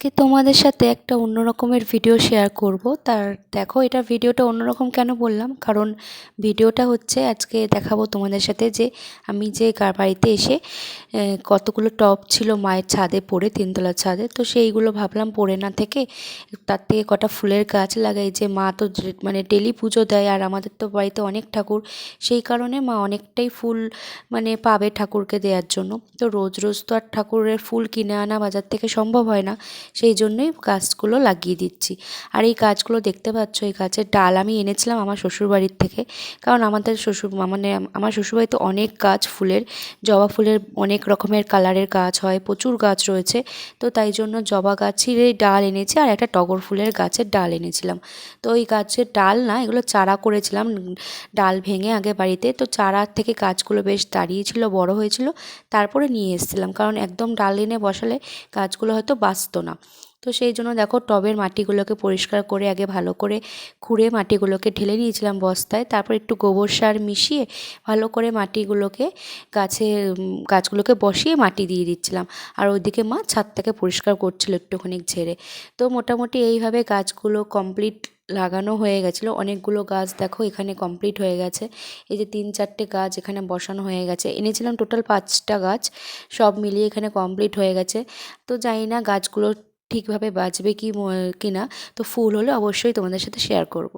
আজকে তোমাদের সাথে একটা অন্য রকমের ভিডিও শেয়ার করব। তার দেখো, এটা ভিডিওটা অন্যরকম কেন বললাম? কারণ ভিডিওটা হচ্ছে আজকে দেখাবো তোমাদের সাথে যে আমি যে বাড়িতে এসে কতগুলো টব ছিল মায়ের ছাদে পড়ে, তিনতলার ছাদে। তো সেইগুলো ভাবলাম পড়ে না থেকে তার থেকে কটা ফুলের গাছ লাগাই যে মা তো মানে ডেলি পুজো দেয় আর আমাদের তো বাড়িতে অনেক ঠাকুর। সেই কারণে মা অনেকটাই ফুল মানে পাবে ঠাকুরকে দেওয়ার জন্য। তো রোজ রোজ তো আর ঠাকুরের ফুল কিনে আনা বাজার থেকে সম্ভব হয় না। সেই জন্যই গাছগুলো লাগিয়ে দিচ্ছি। আর এই গাছগুলো দেখতে পাচ্ছ, এই গাছের ডাল আমি এনেছিলাম আমার শ্বশুরবাড়ির থেকে। কারণ আমাদের শ্বশুর মানে আমার শ্বশুরবাড়িতে অনেক গাছ, ফুলের, জবা ফুলের অনেক রকমের কালারের গাছ হয়, প্রচুর গাছ রয়েছে। তো তাই জন্য জবা গাছেরই ডাল এনেছি আর একটা টগর ফুলের গাছের ডাল এনেছিলাম। তো ওই গাছের ডাল না, এগুলো চারা করেছিলাম, ডাল ভেঙে আগে বাড়িতে। তো চারা থেকে গাছগুলো বেশ দাঁড়িয়েছিল, বড় হয়েছিল। তারপরে নিয়ে এসেছিলাম, কারণ একদম ডাল এনে বসালে গাছগুলো হয়তো বাঁচতো না। তো সেই জন্য দেখো টবের মাটিগুলোকে পরিষ্কার করে, আগে ভালো করে খুঁড়ে মাটিগুলোকে ঢেলে নিয়েছিলাম বস্তায়। তারপর একটু গোবর সার মিশিয়ে ভালো করে মাটিগুলোকে গাছে গাছগুলোকে বসিয়ে মাটি দিয়ে দিচ্ছিলাম। আর ওইদিকে মা ছাদটাকে পরিষ্কার করছিল একটুখানি ঝেড়ে। তো মোটামুটি এইভাবে গাছগুলো কমপ্লিট লাগানো হয়ে গেছিল। অনেকগুলো গাছ দেখো, এখানে কমপ্লিট হয়ে গেছে। এই যে তিন চারটে গাছ এখানে বসানো হয়ে গেছে। এনেছিলাম টোটাল পাঁচটা গাছ, সব মিলিয়ে এখানে কমপ্লিট হয়ে গেছে। তো জানি না গাছগুলো ঠিকভাবে বাঁচবে কি কি না তো ফুল হলে অবশ্যই তোমাদের সাথে শেয়ার করব।